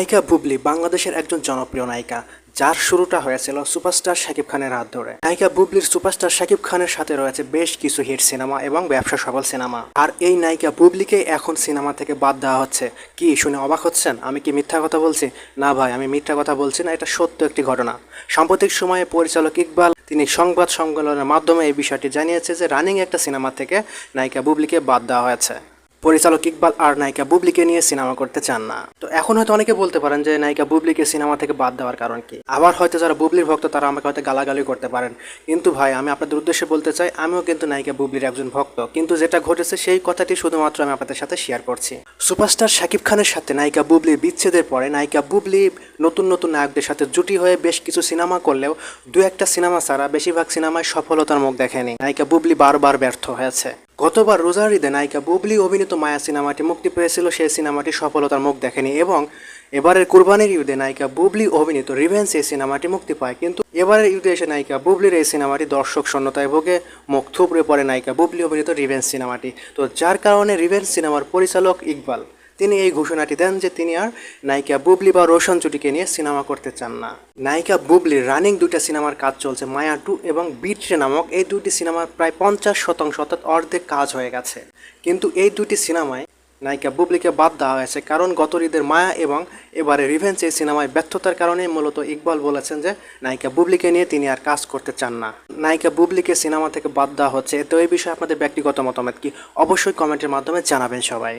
নায়িকা বুবলি বাংলাদেশের একজন জনপ্রিয় নায়িকা, যার শুরুটা হয়েছিল সুপারস্টার শাকিব খানের হাত ধরে। নায়িকা বুবলির সুপারস্টার শাকিব খানের সাথে রয়েছে বেশ কিছু হিট সিনেমা এবং ব্যবসা সফল সিনেমা। আর এই নায়িকা বুবলিকে এখন সিনেমা থেকে বাদ দেওয়া হচ্ছে। কি শুনে অবাক হচ্ছেন? আমি কি মিথ্যা কথা বলছি? না ভাই, আমি মিথ্যা কথা বলছি না, এটা সত্য একটি ঘটনা। সাম্প্রতিক সময়ে পরিচালক ইকবাল, তিনি সংবাদ সম্মেলনের মাধ্যমে এই বিষয়টি জানিয়েছে যে, রানিং একটা সিনেমা থেকে নায়িকা বুবলিকে বাদ দেওয়া হয়েছে। পরিচালক ইকবাল আর নায়িকা বুবলিকে নিয়ে সিনেমা করতে চান না। তো এখন হয়তো অনেকে বলতে পারেন যে নায়িকা বুবলিকে সিনেমা থেকে বাদ দেওয়ার কারণ কি? আবার হয়তো যারা বুবলির ভক্ত, তারা আমাকে হয়তো গালাগালি করতে পারেন। কিন্তু ভাই, আমি আপনাদের উদ্দেশ্যে বলতে চাই, আমিও কিন্তু নায়িকা বুবলির একজন ভক্ত। কিন্তু যেটা ঘটেছে, সেই কথাটি শুধুমাত্র আমি আপনাদের সাথে শেয়ার করছি। সুপারস্টার শাকিব খানের সাথে নায়িকা বুবলির বিচ্ছেদের পরে নায়িকা বুবলি নতুন নতুন নায়কদের সাথে জুটি হয়ে বেশ কিছু সিনেমা করলেও দু একটা সিনেমা ছাড়া বেশিরভাগ সিনেমায় সফলতার মুখ দেখেনি। নায়িকা বুবলি বারবার ব্যর্থ হয়েছে। গতবার রোজার ঈদে নায়িকা বুবলি অভিনীত মায়া সিনেমাটি মুক্তি পেয়েছিল সেই সিনেমাটি সফলতার মুখ দেখেনি এবং এবারের কুরবানির ঈদে নায়িকা বুবলি অভিনীত রিভেন্স এই সিনেমাটি মুক্তি পায়। কিন্তু এবারের ঈদে এসে নায়িকা বুবলির এই সিনেমাটি দর্শক শূন্যতায় ভোগে, মুখ থুবড়ে পড়ে নায়িকা বুবলি অভিনীত রিভেন্স সিনেমাটি। তো যার কারণে রিভেন্স সিনেমার পরিচালক ইকবাল তিনি এই ঘোষণাটি দেন যে তিনি আর নায়িকা বুবলি বা রোশন চুটিকে নিয়ে সিনেমা করতে চান না। নায়িকা বুবলির রানিং দুইটা সিনেমার কাজ চলছে মায়া টু এবং বিট্রে নামক এই দুটি সিনেমার প্রায় পঞ্চাশ শতাংশ অর্থাৎ অর্ধেক কাজ হয়ে গেছে। কিন্তু এই দুটি সিনেমায় নায়িকা বুবলিকে বাদ দেওয়া হয়েছে কারণ গত ঈদের মায়া এবং এবারে রিভেন্স এই সিনেমায় ব্যর্থতার কারণে মূলত ইকবাল বলেছেন যে নায়িকা বুবলিকে নিয়ে তিনি আর কাজ করতে চান না। নায়িকা বুবলিকে সিনেমা থেকে বাদ দেওয়া হচ্ছে। তো এই বিষয়ে আপনাদের ব্যক্তিগত মতামত কি? অবশ্যই কমেন্টের মাধ্যমে জানাবেন সবাই।